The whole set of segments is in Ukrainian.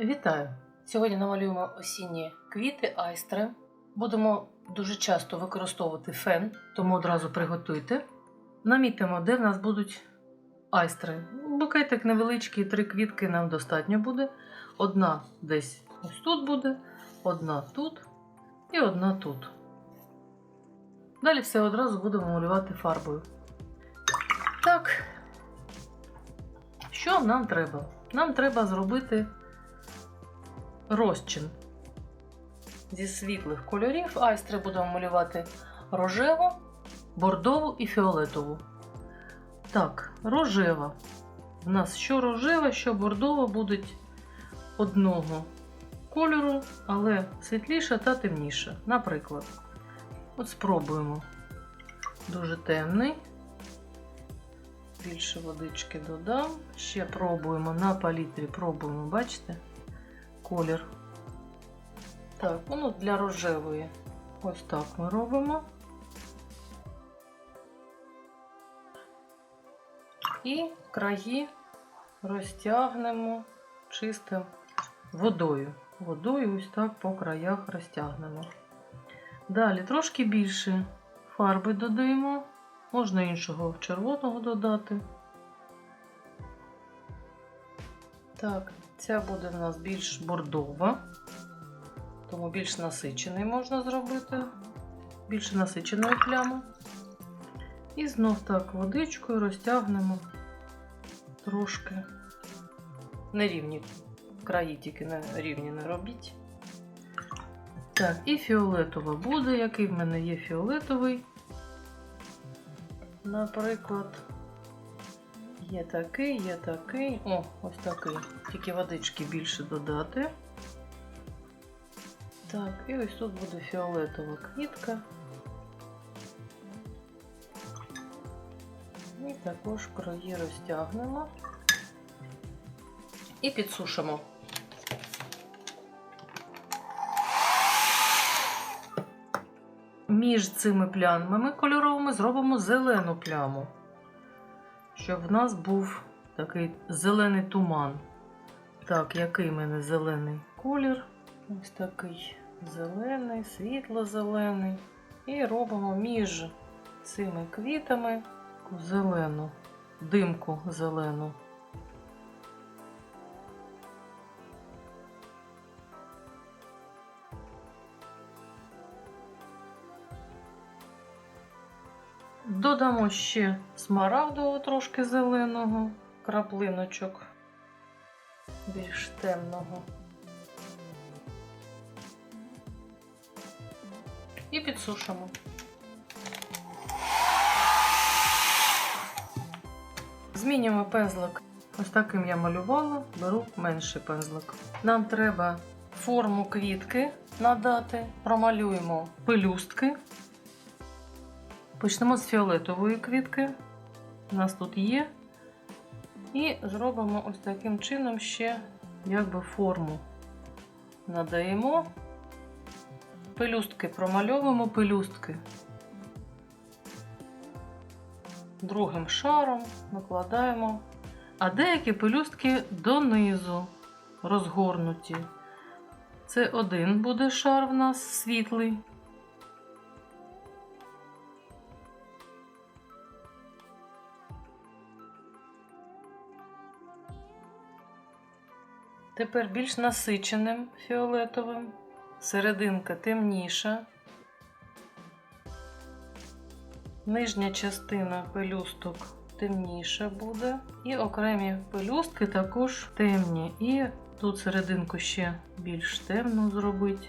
Вітаю! Сьогодні намалюємо осінні квіти, айстри. Будемо дуже часто використовувати фен, тому одразу приготуйте. Намітимо, де в нас будуть айстри. Букетик невеличкий, три квітки нам достатньо буде. Одна десь ось тут буде, одна тут і одна тут. Далі все одразу будемо малювати фарбою. Так, що нам треба? Нам треба зробити розчин зі світлих кольорів. Айстри будемо малювати рожеву, бордову і фіолетову. Так, рожева. У нас що рожева, що бордова будуть одного кольору, але світліша та темніша. Наприклад, от спробуємо дуже темний. Більше водички додам. Ще пробуємо на палітрі, пробуємо, бачите? Колір. Так, ну для рожевої. Ось так ми робимо. І краї розтягнемо чистим водою. Водою ось так по краях розтягнемо. Далі трошки більше фарби додаємо. Можна іншого червоного додати. Так, ця буде в нас більш бордова, тому більш насичений можна зробити, більше насиченої плями. І знов так водичкою розтягнемо трошки нерівні краї, тільки на рівні не робіть. Так, і фіолетова буде, який в мене є фіолетовий. Наприклад, Є такий, є такий. О, ось такий. Тільки водички більше додати. Так, і ось тут буде фіолетова квітка. І також краї розтягнемо і підсушимо. Між цими плямами кольоровими зробимо зелену пляму щоб в нас був такий зелений туман. Так, який в мене зелений колір? Ось такий зелений, світло-зелений. І робимо між цими квітами зелену, димку зелену. Додамо ще смарагдового трошки зеленого, краплиночок більш темного. І підсушимо. Змінюємо пензлик. Ось таким я малювала, беру менший пензлик. Нам треба форму квітки надати, промалюємо пелюстки. Почнемо з фіолетової квітки. У нас тут є. І зробимо ось таким чином ще якби форму. Надаємо пелюстки, промальовуємо пелюстки. Другим шаром накладаємо, а деякі пелюстки донизу розгорнуті. Це один буде шар в нас світлий. Тепер більш насиченим фіолетовим, серединка темніша, нижня частина пелюсток темніша буде, і окремі пелюстки також темні. І тут серединку ще більш темну зробити.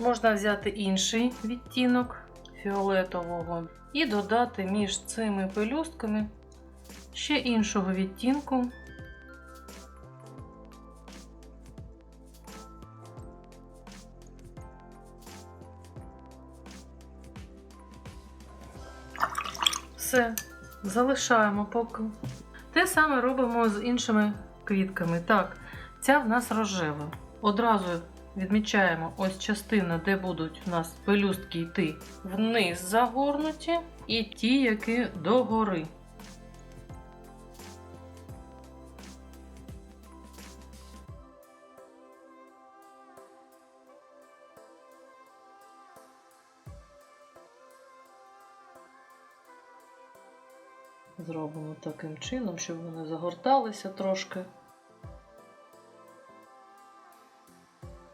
Можна взяти інший відтінок фіолетового і додати між цими пелюстками ще іншого відтінку. Все, залишаємо поки. Те саме робимо з іншими квітками. Так, ця в нас рожева. Одразу відмічаємо ось частина, де будуть у нас пелюстки йти вниз загорнуті, і ті, які догори. Зробимо таким чином, щоб вони загорталися трошки.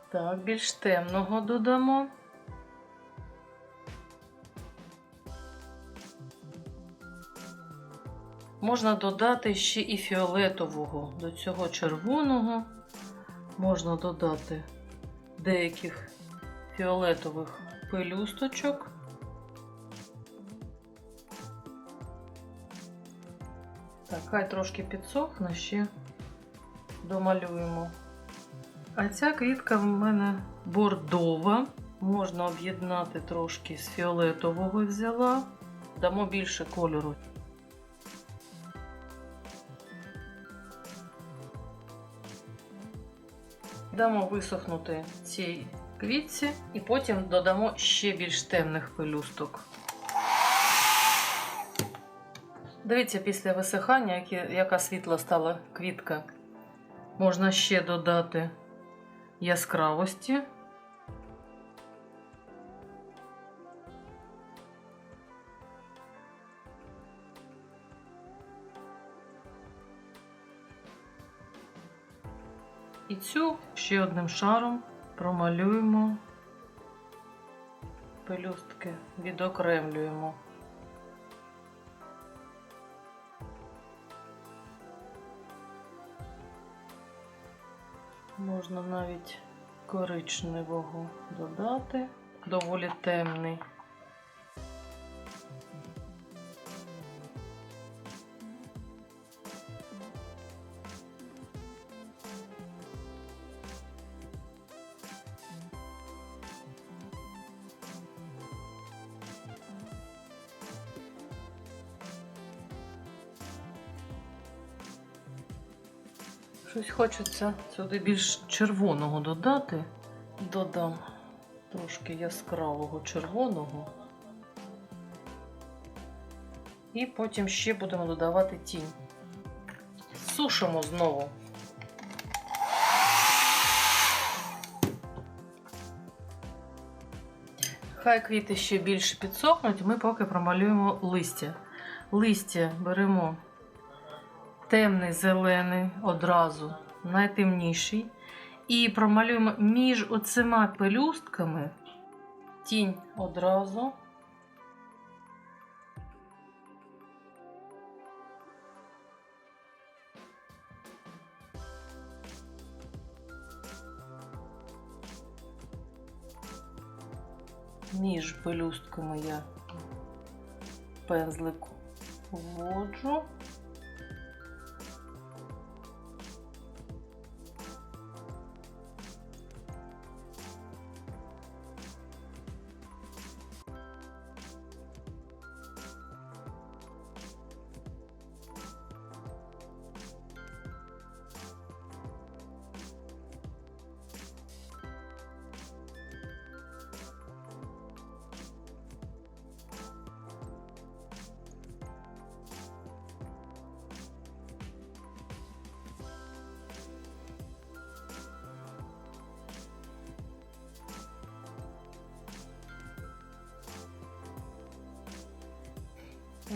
Так, більш темного додамо. Можна додати ще і фіолетового до цього червоного. Можна додати деяких фіолетових пелюсточок. Так, хай трошки підсохне, ще домалюємо. А ця квітка в мене бордова. Можна об'єднати трошки з фіолетового взяла. Дамо більше кольору. Дамо висохнути цій квітці і потім додамо ще більш темних пелюсток. Дивіться, після висихання, яка світла стала квітка. Можна ще додати яскравості. І цю ще одним шаром промалюємо пелюстки, відокремлюємо. Можна навіть коричневого додати, доволі темний. Щось хочеться сюди більш червоного додати. Додам трошки яскравого червоного. І потім ще будемо додавати тінь. Сушимо знову. Хай квіти ще більше підсохнуть, ми поки промалюємо листя. Листя беремо темний зелений одразу, найтемніший. І промалюємо між оцима пелюстками тінь одразу. Між пелюстками я пензлик вводжу.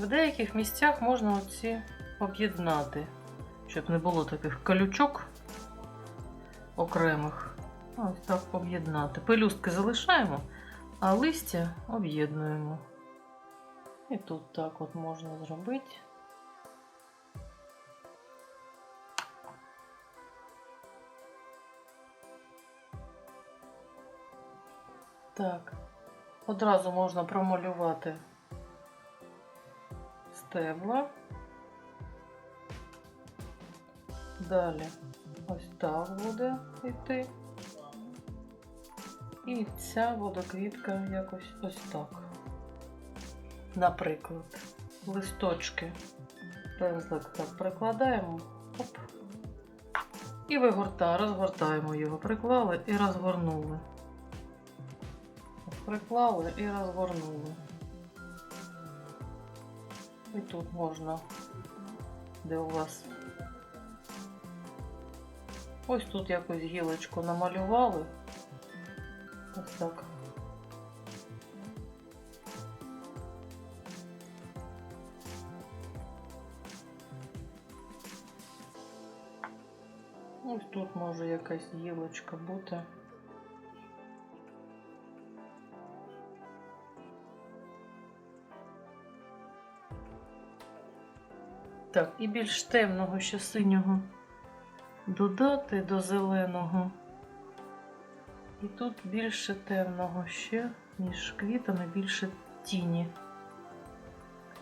В деяких місцях можна оці об'єднати, щоб не було таких колючок окремих. Ось так об'єднати. Пелюстки залишаємо, а листя об'єднуємо. І тут так от можна зробити. Так, одразу можна промалювати стебла. Далі ось так буде йти. І ця водоквітка якось ось так. Наприклад, листочки. Пензлик так прикладаємо. Оп. І вигорта, розгортаємо його. Приклали і розгорнули. Приклали і розгорнули. І тут можна, де у вас. Ось тут якусь гілочку намалювали. Ось так. Ось тут може якась гілочка бути. Так, і більш темного ще синього додати до зеленого. І тут більше темного ще, ніж квітами, більше тіні.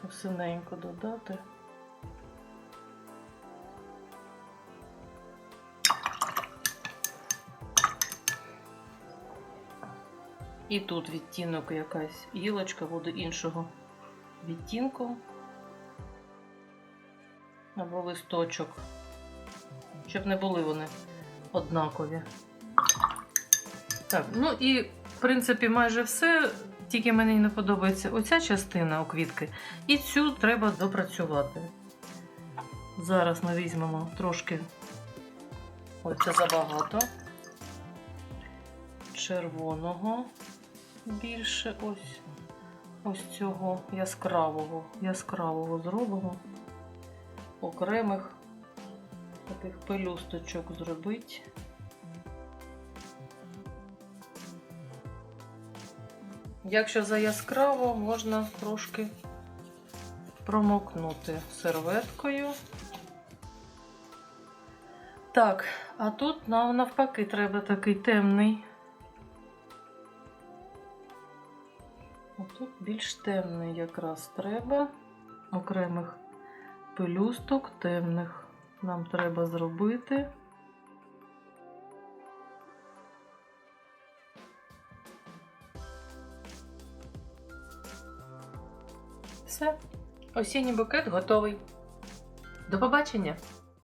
Так, Синенько додати. І тут відтінок якась гілочка буде іншого відтінку. Або листочок. Щоб не були вони однакові. Так, ну і в принципі майже все. Тільки мені не подобається оця частина у квітки. І цю треба допрацювати. Зараз ми візьмемо трошки. Ой, забагато. Червоного більше ось ось цього яскравого, яскравого зробимо. Окремих таких пелюсточок зробити. Якщо за яскраво, можна трошки промокнути серветкою. Так, а тут нам навпаки треба такий темний. Тут більш темний якраз треба. Окремих пелюсток темних нам треба зробити. Все, осінній букет готовий. До побачення!